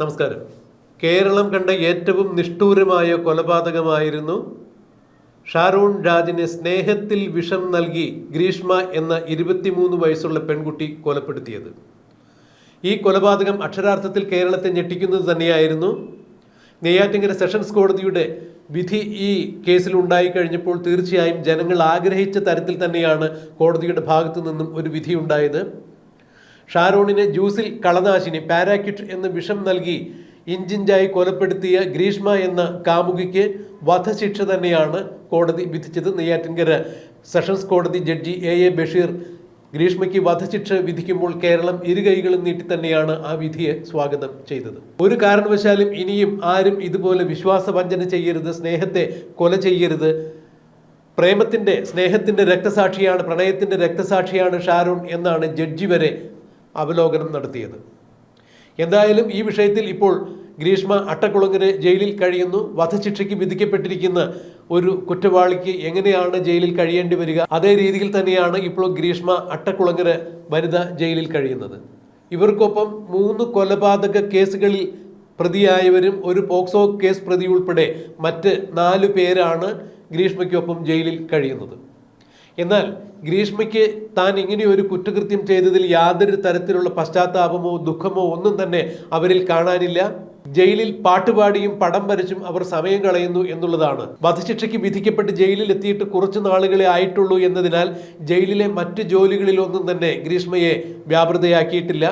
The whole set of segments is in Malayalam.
നമസ്കാരം. കേരളം കണ്ട ഏറ്റവും നിഷ്ഠൂരമായ കൊലപാതകമായിരുന്നു ഷാരൂൺ രാജിന് സ്നേഹത്തിൽ വിഷം നൽകി ഗ്രീഷ്മ എന്ന ഇരുപത്തിമൂന്ന് വയസ്സുള്ള പെൺകുട്ടി കൊലപ്പെടുത്തിയത്. ഈ കൊലപാതകം അക്ഷരാർത്ഥത്തിൽ കേരളത്തെ ഞെട്ടിക്കുന്നത് തന്നെയായിരുന്നു. നെയ്യാറ്റിങ്കര സെഷൻസ് കോടതിയുടെ വിധി ഈ കേസിൽ ഉണ്ടായി കഴിഞ്ഞപ്പോൾ തീർച്ചയായും ജനങ്ങൾ ആഗ്രഹിച്ച തരത്തിൽ തന്നെയാണ് കോടതിയുടെ ഭാഗത്തു നിന്നും ഒരു വിധി ഉണ്ടായത്. ഷാരോണിനെ ജ്യൂസിൽ കളനാശിനി പാരാക്യൂട്ട് എന്ന് വിഷം നൽകി ഇഞ്ചിഞ്ചായി കൊലപ്പെടുത്തിയ ഗ്രീഷ്മ എന്ന കാമുകിക്ക് വധശിക്ഷ തന്നെയാണ് കോടതി വിധിച്ചത് നെയ്യാറ്റിൻകര. സെഷൻസ് കോടതി ജഡ്ജി എ എ ബഷീർ ഗ്രീഷ്മയ്ക്ക് വധശിക്ഷ വിധിക്കുമ്പോൾ കേരളം ഇരുകൈകളും നീട്ടി തന്നെയാണ് ആ വിധിയെ സ്വാഗതം ചെയ്തത്. ഒരു കാരണവശാലും ഇനിയും ആരും ഇതുപോലെ വിശ്വാസവഞ്ചന ചെയ്യരുത് സ്നേഹത്തെ കൊല ചെയ്യരുത്. പ്രേമത്തിന്റെ സ്നേഹത്തിന്റെ രക്തസാക്ഷിയാണ് പ്രണയത്തിന്റെ രക്തസാക്ഷിയാണ് ഷാരൂൺ എന്നാണ് ജഡ്ജി വരെ അവലോകനം നടത്തിയത്. എന്തായാലും ഈ വിഷയത്തിൽ ഇപ്പോൾ ഗ്രീഷ്മ അട്ടക്കുളങ്ങര ജയിലിൽ കഴിയുന്നു. വധശിക്ഷയ്ക്ക് വിധിക്കപ്പെട്ടിരിക്കുന്ന ഒരു കുറ്റവാളിക്ക് എങ്ങനെയാണ് ജയിലിൽ കഴിയേണ്ടി വരിക? അതേ രീതിയിൽ തന്നെയാണ് ഇപ്പോൾ ഗ്രീഷ്മ അട്ടക്കുളങ്ങര വനിത ജയിലിൽ കഴിയുന്നത്. ഇവർക്കൊപ്പം മൂന്ന് കൊലപാതക കേസുകളിൽ പ്രതിയായവരും ഒരു പോക്സോ കേസ് പ്രതി ഉൾപ്പെടെ മറ്റ് നാല് പേരാണ് ഗ്രീഷ്മയ്ക്കൊപ്പം ജയിലിൽ കഴിയുന്നത്. എന്നാൽ ഗ്രീഷ്മയ്ക്ക് താൻ ഇങ്ങനെ ഒരു കുറ്റകൃത്യം ചെയ്തതിൽ യാതൊരു തരത്തിലുള്ള പശ്ചാത്താപമോ ദുഃഖമോ ഒന്നും തന്നെ അവരിൽ കാണാനില്ല. ജയിലിൽ പാട്ടുപാടിയും പടം വരച്ചും അവർ സമയം കളയുന്നു എന്നുള്ളതാണ്. വധശിക്ഷയ്ക്ക് വിധിക്കപ്പെട്ട് ജയിലിൽ എത്തിയിട്ട് കുറച്ചു നാളുകളെ ആയിട്ടുള്ളൂ എന്നതിനാൽ ജയിലിലെ മറ്റ് ജോലികളിലൊന്നും തന്നെ ഗ്രീഷ്മയെ വ്യാപൃതയാക്കിയിട്ടില്ല.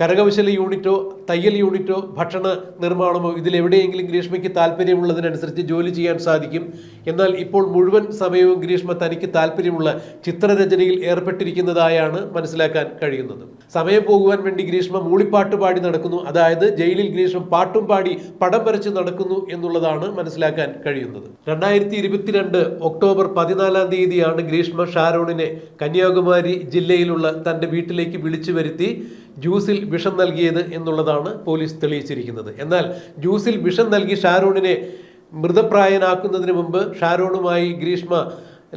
കരകൗശല യൂണിറ്റോ തയ്യൽ യൂണിറ്റോ ഭക്ഷണ നിർമ്മാണമോ ഇതിലെവിടെയെങ്കിലും ഗ്രീഷ്മയ്ക്ക് താല്പര്യമുള്ളതിനനുസരിച്ച് ജോലി ചെയ്യാൻ സാധിക്കും. എന്നാൽ ഇപ്പോൾ മുഴുവൻ സമയവും ഗ്രീഷ്മ തനിക്ക് താല്പര്യമുള്ള ചിത്രരചനയിൽ ഏർപ്പെട്ടിരിക്കുന്നതായാണ് മനസ്സിലാക്കാൻ കഴിയുന്നത്. സമയം പോകുവാൻ വേണ്ടി ഗ്രീഷ്മ മൂളിപ്പാട്ട് പാടി നടക്കുന്നു. അതായത് ജയിലിൽ ഗ്രീഷ്മ പാട്ടും പാടി പടം വരച്ച് നടക്കുന്നു എന്നുള്ളതാണ് മനസ്സിലാക്കാൻ കഴിയുന്നത്. രണ്ടായിരത്തി ഇരുപത്തിരണ്ട് ഒക്ടോബർ പതിനാലാം തീയതിയാണ് ഗ്രീഷ്മ ഷാരോണിനെ കന്യാകുമാരി ജില്ലയിലുള്ള തന്റെ വീട്ടിലേക്ക് വിളിച്ചു വരുത്തി. ജ്യൂസിൽ വിഷം നൽകിയത് എന്നുള്ളതാണ് പോലീസ് തെളിയിച്ചിരിക്കുന്നത്. എന്നാൽ ജ്യൂസിൽ വിഷം നൽകി ഷാരോണിനെ മൃതപ്രായനാക്കുന്നതിന് മുമ്പ് ഷാരോണുമായി ഗ്രീഷ്മ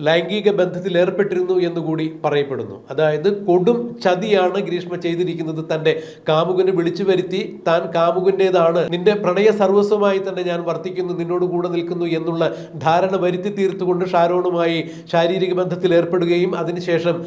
ലൈംഗിക ബന്ധത്തിൽ ഏർപ്പെട്ടിരുന്നു എന്നുകൂടി പറയപ്പെടുന്നു. അതായത് കൊടും ചതിയാണ് ഗ്രീഷ്മ ചെയ്തിരിക്കുന്നത്. തന്റെ കാമുകനെ വിളിച്ചു വരുത്തി താൻ കാമുകന്റേതാണ്. നിന്റെ പ്രണയ സർവസ്വമായി തന്നെ ഞാൻ വർത്തിക്കുന്നു നിന്നോട് കൂടെ നിൽക്കുന്നു എന്നുള്ള ധാരണ വരുത്തി തീർത്തുകൊണ്ട് ഷാരോണുമായി ശാരീരിക ബന്ധത്തിൽ ഏർപ്പെടുകയും അതിനുശേഷം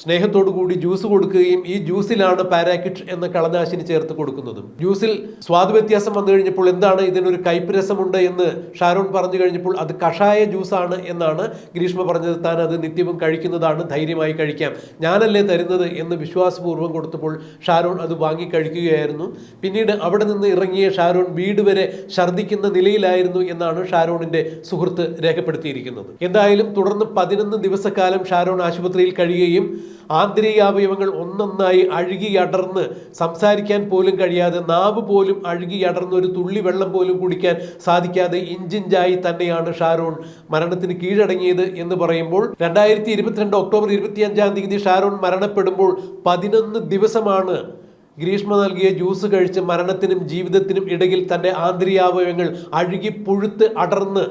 സ്നേഹത്തോടു കൂടി ജ്യൂസ് കൊടുക്കുകയും ഈ ജ്യൂസിലാണ് പാരാക്കിറ്റ് എന്ന കളനാശിനി ചേർത്ത് കൊടുക്കുന്നതും. ജ്യൂസിൽ സ്വാദ് വ്യത്യാസം വന്നു കഴിഞ്ഞപ്പോൾ എന്താണ് ഇതിനൊരു കയ്പ് രസമുണ്ട് എന്ന് ഷാരോൺ പറഞ്ഞു കഴിഞ്ഞപ്പോൾ അത് കഷായ ജ്യൂസാണ് എന്നാണ് ഗ്രീഷ്മ പറഞ്ഞത്. താൻ അത് നിത്യവും കഴിക്കുന്നതാണ് ധൈര്യമായി കഴിക്കാം. ഞാനല്ലേ തരുന്നത് എന്ന് വിശ്വാസപൂർവം കൊടുത്തപ്പോൾ ഷാരോൺ അത് വാങ്ങി കഴിക്കുകയായിരുന്നു. പിന്നീട് അവിടെ നിന്ന് ഇറങ്ങിയ ഷാരോൺ വീട് വരെ ഛർദ്ദിക്കുന്ന നിലയിലായിരുന്നു എന്നാണ് ഷാരോണിന്റെ സുഹൃത്ത് രേഖപ്പെടുത്തിയിരിക്കുന്നത്. എന്തായാലും തുടർന്ന് പതിനൊന്ന് ദിവസക്കാലം ഷാരോൺ ആശുപത്രിയിൽ കഴിയുകയും ആന്തരികാവയവങ്ങൾ ഒന്നൊന്നായി അഴുകി അടർന്ന് സംസാരിക്കാൻ പോലും കഴിയാതെ നാവ് പോലും അഴുകി അടർന്ന് ഒരു തുള്ളി വെള്ളം പോലും കുടിക്കാൻ സാധിക്കാതെ ഇഞ്ചിഞ്ചായി തന്നെയാണ് ഷാരോൺ മരണത്തിന് കീഴടങ്ങിയത് എന്ന് പറയുമ്പോൾ രണ്ടായിരത്തി ഇരുപത്തിരണ്ട് ഒക്ടോബർ ഇരുപത്തിയഞ്ചാം തീയതി ഷാരോൺ മരണപ്പെടുമ്പോൾ പതിനൊന്ന് ദിവസമാണ് ഗ്രീഷ്മ നൽകിയ ജ്യൂസ് കഴിച്ച് മരണത്തിനും ജീവിതത്തിനും ഇടയിൽ തന്റെ ആന്തരികാവയവങ്ങൾ അഴുകി പുഴുത്ത് അടർന്ന്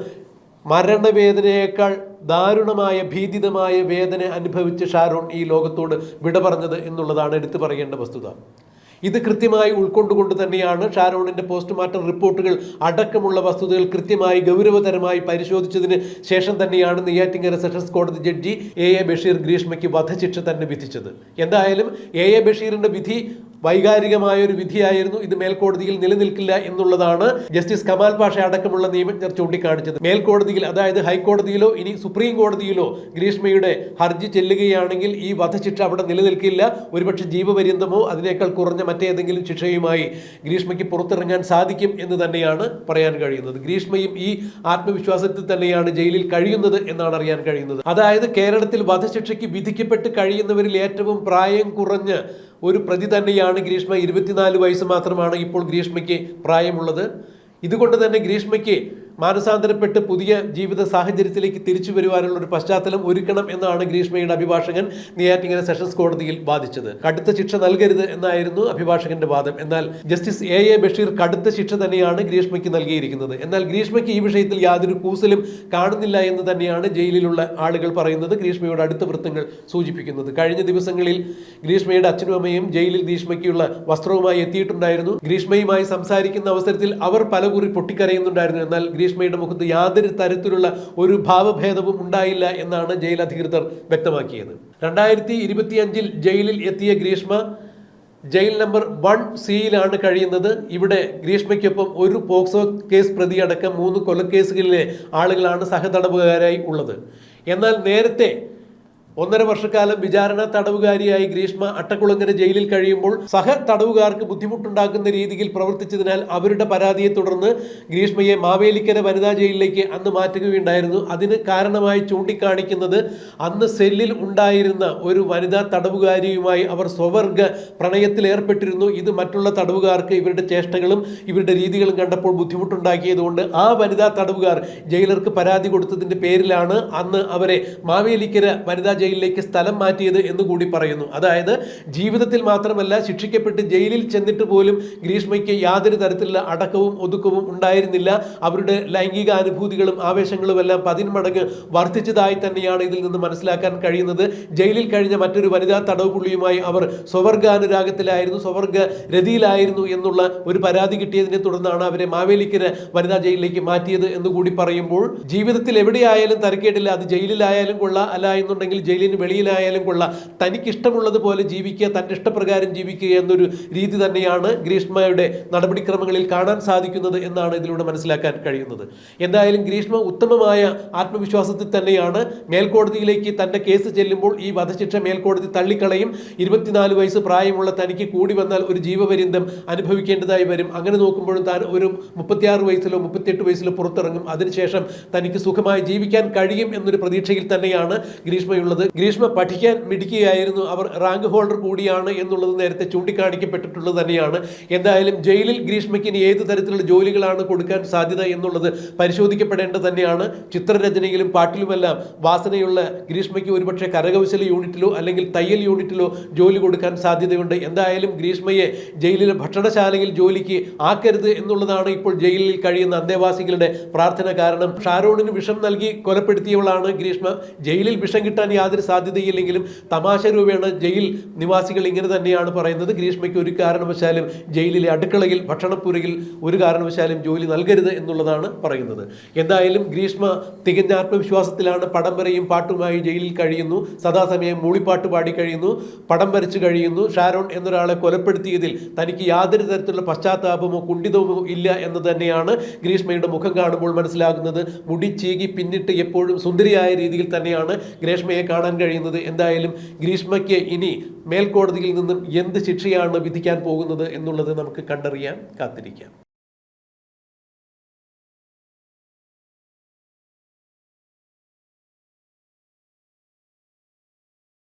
മരണവേദനയേക്കാൾ ദാരുണമായ ഭീതിതമായ വേദന അനുഭവിച്ച് ഷാരോൺ ഈ ലോകത്തോട് വിട പറഞ്ഞത് എന്നുള്ളതാണ് എടുത്തു പറയേണ്ട വസ്തുത. ഇത് കൃത്യമായി ഉൾക്കൊണ്ടുകൊണ്ട് തന്നെയാണ് ഷാരോണിന്റെ പോസ്റ്റ്മോർട്ടം റിപ്പോർട്ടുകൾ അടക്കമുള്ള വസ്തുതകൾ കൃത്യമായി ഗൗരവതരമായി പരിശോധിച്ചതിന് ശേഷം തന്നെയാണ് നെയ്യാറ്റിങ്കര സെഷൻസ് കോടതി ജഡ്ജി എ എ ബഷീർ ഗ്രീഷ്മയ്ക്ക് വധശിക്ഷ തന്നെ വിധിച്ചത്. എന്തായാലും എ എ ബഷീറിന്റെ വിധി വൈകാരികമായ ഒരു വിധിയായിരുന്നു. ഇത് മേൽക്കോടതിയിൽ നിലനിൽക്കില്ല എന്നുള്ളതാണ് ജസ്റ്റിസ് കമാൽ പാഷ അടക്കമുള്ള നിയമജ്ഞർ ചൂണ്ടിക്കാണിച്ചത്. മേൽക്കോടതിയിൽ അതായത് ഹൈക്കോടതിയിലോ ഇനി സുപ്രീം കോടതിയിലോ ഗ്രീഷ്മയുടെ ഹർജി ചെല്ലുകയാണെങ്കിൽ ഈ വധശിക്ഷ അവിടെ നിലനിൽക്കില്ല. ഒരുപക്ഷെ ജീവപര്യന്തമോ അതിനേക്കാൾ കുറഞ്ഞ മറ്റേതെങ്കിലും ശിക്ഷയുമായി ഗ്രീഷ്മയ്ക്ക് പുറത്തിറങ്ങാൻ സാധിക്കും എന്ന് തന്നെയാണ് പറയാൻ കഴിയുന്നത്. ഗ്രീഷ്മയും ഈ ആത്മവിശ്വാസത്തിൽ തന്നെയാണ് ജയിലിൽ കഴിയുന്നത് എന്നാണ് അറിയാൻ കഴിയുന്നത്. അതായത് കേരളത്തിൽ വധശിക്ഷയ്ക്ക് വിധിക്കപ്പെട്ട് കഴിയുന്നവരിൽ ഏറ്റവും പ്രായം കുറഞ്ഞ് ഒരു പ്രതി തന്നെയാണ് ഗ്രീഷ്മ ഇരുപത്തിനാല് വയസ്സ് മാത്രമാണ് ഇപ്പോൾ ഗ്രീഷ്മയ്ക്ക് പ്രായമുള്ളത്. ഇതുകൊണ്ട് തന്നെ ഗ്രീഷ്മയ്ക്ക് മാനസാന്തരപ്പെട്ട് പുതിയ ജീവിത സാഹചര്യത്തിലേക്ക് തിരിച്ചു വരുവാനുള്ള ഒരു പശ്ചാത്തലം ഒരുക്കണം എന്നാണ് ഗ്രീഷ്മയുടെ അഭിഭാഷകൻ നെയ്യാറ്റിങ്ങര സെഷൻസ് കോടതിയിൽ വാദിച്ചത്. കടുത്ത ശിക്ഷ നൽകരുത് എന്നായിരുന്നു അഭിഭാഷകന്റെ വാദം. എന്നാൽ ജസ്റ്റിസ് എ എ ബഷീർ കടുത്ത ശിക്ഷ തന്നെയാണ് ഗ്രീഷ്മയ്ക്ക് നൽകിയിരിക്കുന്നത്. എന്നാൽ ഗ്രീഷ്മയ്ക്ക് ഈ വിഷയത്തിൽ യാതൊരു കൂസലും കാണുന്നില്ല എന്ന് തന്നെയാണ് ജയിലിലുള്ള ആളുകൾ പറയുന്നത് ഗ്രീഷ്മയുടെ അടുത്ത വൃത്തങ്ങൾ സൂചിപ്പിക്കുന്നത്. കഴിഞ്ഞ ദിവസങ്ങളിൽ ഗ്രീഷ്മയുടെ അച്ഛനും അമ്മയും ജയിലിൽ ഗ്രീഷ്മയ്ക്കുള്ള വസ്ത്രവുമായി എത്തിയിട്ടുണ്ടായിരുന്നു. ഗ്രീഷ്മയുമായി സംസാരിക്കുന്ന അവസരത്തിൽ അവർ പലകുറി പൊട്ടിക്കരയുന്നുണ്ടായിരുന്നു. എന്നാൽ ഗ്രീഷ്മയുടെ മുഖത്ത് യാതൊരു തരത്തിലുള്ള ഒരു ഭാവഭേദവും ഉണ്ടായില്ല എന്നാണ് ജയിൽ അധികൃതർ വ്യക്തമാക്കിയത്. രണ്ടായിരത്തി ഇരുപത്തിയഞ്ചിൽ ജയിലിൽ എത്തിയ ഗ്രീഷ്മ ജയിൽ നമ്പർ വൺ സിയിലാണ് കഴിയുന്നത്. ഇവിടെ ഗ്രീഷ്മയ്ക്കൊപ്പം ഒരു പോക്സോ കേസ് പ്രതി അടക്കം മൂന്ന് കൊലക്കേസുകളിലെ ആളുകളാണ് സഹതടവുകാരായി ഉള്ളത്. എന്നാൽ നേരത്തെ ഒന്നര വർഷക്കാലം വിചാരണ തടവുകാരിയായി ഗ്രീഷ്മ അട്ടക്കുളങ്ങര ജയിലിൽ കഴിയുമ്പോൾ സഹ തടവുകാർക്ക് ബുദ്ധിമുട്ടുണ്ടാക്കുന്ന രീതിയിൽ പ്രവർത്തിച്ചതിനാൽ അവരുടെ പരാതിയെ തുടർന്ന് ഗ്രീഷ്മയെ മാവേലിക്കര വനിതാ ജയിലിലേക്ക് അന്ന് മാറ്റുകയുണ്ടായിരുന്നു. അതിന് കാരണമായി ചൂണ്ടിക്കാണിക്കുന്നത് അന്ന് സെല്ലിൽ ഉണ്ടായിരുന്ന ഒരു വനിതാ തടവുകാരിയുമായി അവർ സ്വവർഗ പ്രണയത്തിൽ ഏർപ്പെട്ടിരുന്നു. ഇത് മറ്റുള്ള തടവുകാർക്ക് ഇവരുടെ ചേഷ്ടകളും ഇവരുടെ രീതികളും കണ്ടപ്പോൾ ബുദ്ധിമുട്ടുണ്ടാക്കിയതുകൊണ്ട് ആ വനിതാ തടവുകാർ ജയിലർക്ക് പരാതി കൊടുത്തതിന്റെ പേരിലാണ് അന്ന് അവരെ മാവേലിക്കര വനിതാ ജയിലിലേക്ക് സ്ഥലം മാറ്റിയത് എന്ന് കൂടി പറയുന്നു. അതായത് ജീവിതത്തിൽ മാത്രമല്ല ശിക്ഷിക്കപ്പെട്ട് ജയിലിൽ ചെന്നിട്ട് പോലും ഗ്രീഷ്മയ്ക്ക് യാതൊരു തരത്തിലുള്ള അടക്കവും ഒതുക്കവും ഉണ്ടായിരുന്നില്ല. അവരുടെ ലൈംഗിക അനുഭൂതികളും ആവേശങ്ങളും എല്ലാം പതിന്മടങ്ങ് വർദ്ധിച്ചതായി തന്നെയാണ് ഇതിൽ നിന്ന് മനസ്സിലാക്കാൻ കഴിയുന്നത്. ജയിലിൽ കഴിഞ്ഞ മറ്റൊരു വനിതാ തടവുപുള്ളിയുമായി അവർ സ്വവർഗാനുരാഗത്തിലായിരുന്നു സ്വവർഗ രതിയിലായിരുന്നു എന്നുള്ള ഒരു പരാതി കിട്ടിയതിനെ തുടർന്നാണ് അവരെ മാവേലിക്കര വനിതാ ജയിലിലേക്ക് മാറ്റിയത് എന്ന് കൂടി പറയുമ്പോൾ ജീവിതത്തിൽ എവിടെയായാലും തരക്കേടില്ല അത് ജയിലിലായാലും കൊള്ളാം അല്ല എന്നുണ്ടെങ്കിൽ ജയിലിന് വെളിയിലായാലും കൊള്ളാം. തനിക്ക് ഇഷ്ടമുള്ളതുപോലെ ജീവിക്കുക തന്റെ ഇഷ്ടപ്രകാരം ജീവിക്കുക എന്നൊരു രീതി തന്നെയാണ് ഗ്രീഷ്മയുടെ നടപടിക്രമങ്ങളിൽ കാണാൻ സാധിക്കുന്നത് എന്നാണ് ഇതിലൂടെ മനസ്സിലാക്കാൻ കഴിയുന്നത്. എന്തായാലും ഗ്രീഷ്മ ഉത്തമമായ ആത്മവിശ്വാസത്തിൽ തന്നെയാണ്. മേൽക്കോടതിയിലേക്ക് തന്റെ കേസ് ചെല്ലുമ്പോൾ ഈ വധശിക്ഷ മേൽക്കോടതി തള്ളിക്കളയും. ഇരുപത്തിനാല് വയസ്സ് പ്രായമുള്ള തനിക്ക് കൂടി വന്നാൽ ഒരു ജീവപര്യന്തം അനുഭവിക്കേണ്ടതായി വരും. അങ്ങനെ നോക്കുമ്പോഴും താൻ ഒരു മുപ്പത്തിയാറ് വയസ്സിലോ മുപ്പത്തിയെട്ട് വയസ്സിലോ പുറത്തിറങ്ങും. അതിനുശേഷം തനിക്ക് സുഖമായി ജീവിക്കാൻ കഴിയും എന്നൊരു പ്രതീക്ഷയിൽ തന്നെയാണ് ഗ്രീഷ്മയുള്ളത്. ഗ്രീഷ്മ പഠിക്കാൻ മിടിക്കുകയായിരുന്നു അവർ റാങ്ക് ഹോൾഡർ കൂടിയാണ് എന്നുള്ളത് നേരത്തെ ചൂണ്ടിക്കാണിക്കപ്പെട്ടിട്ടുള്ളത് തന്നെയാണ്. എന്തായാലും ജയിലിൽ ഗ്രീഷ്മയ്ക്ക് ഇനി ഏത് തരത്തിലുള്ള ജോലികളാണ് കൊടുക്കാൻ സാധ്യത എന്നുള്ളത് പരിശോധിക്കപ്പെടേണ്ടത് തന്നെയാണ്. ചിത്രരചനയിലും പാട്ടിലുമെല്ലാം വാസനയുള്ള ഗ്രീഷ്മയ്ക്ക് ഒരുപക്ഷെ കരകൗശല യൂണിറ്റിലോ അല്ലെങ്കിൽ തയ്യൽ യൂണിറ്റിലോ ജോലി കൊടുക്കാൻ സാധ്യതയുണ്ട്. എന്തായാലും ഗ്രീഷ്മയെ ജയിലിലെ ഭക്ഷണശാലയിൽ ജോലിക്ക് ആക്കരുത് എന്നുള്ളതാണ് ഇപ്പോൾ ജയിലിൽ കഴിയുന്ന അന്തേവാസികളുടെ പ്രാർത്ഥന കാരണം. ഷാരോണിന് വിഷം നൽകി കൊലപ്പെടുത്തിയവളാണ് ഗ്രീഷ്മ. ജയിലിൽ വിഷം കിട്ടാൻ യാതൊരു സാധ്യതയില്ലെങ്കിലും തമാശ രൂപേണ ജയിൽ നിവാസികൾ ഇങ്ങനെ തന്നെയാണ് പറയുന്നത്. ഗ്രീഷ്മയ്ക്ക് ഒരു കാരണവശാലും ജയിലിലെ അടുക്കളയിൽ ഭക്ഷണപ്പുരയിൽ ഒരു കാരണവശാലും ജോലി നൽകരുത് എന്നുള്ളതാണ് പറയുന്നത്. എന്തായാലും ഗ്രീഷ്മ തികഞ്ഞ ആത്മവിശ്വാസത്തിലാണ് പടം വരയും പാട്ടുമായി ജയിലിൽ കഴിയുന്നു. സദാസമയം മൂളിപ്പാട്ട് പാടി കഴിയുന്നു. പടം വരച്ച് കഴിയുന്നു. ഷാരോൺ എന്നൊരാളെ കൊലപ്പെടുത്തിയതിൽ തനിക്ക് യാതൊരു തരത്തിലുള്ള പശ്ചാത്താപമോ കുണ്ഠിതമോ ഇല്ല എന്ന് തന്നെയാണ് ഗ്രീഷ്മയുടെ മുഖം കാണുമ്പോൾ മനസ്സിലാകുന്നത്. മുടി ചീകി പിന്നിട്ട് എപ്പോഴും സുന്ദരിയായ രീതിയിൽ തന്നെയാണ് ഗ്രീഷ്മയെ കാണാൻ കഴിയുന്നത് എന്തായാലും ഗ്രീഷ്മയ്ക്ക് ഇനി മേൽക്കോടതിയിൽ നിന്നും എന്ത് ശിക്ഷയാണ് വിധിക്കാൻ പോകുന്നത് എന്നുള്ളത് നമുക്ക് കണ്ടറിയാൻ കാത്തിരിക്കാം.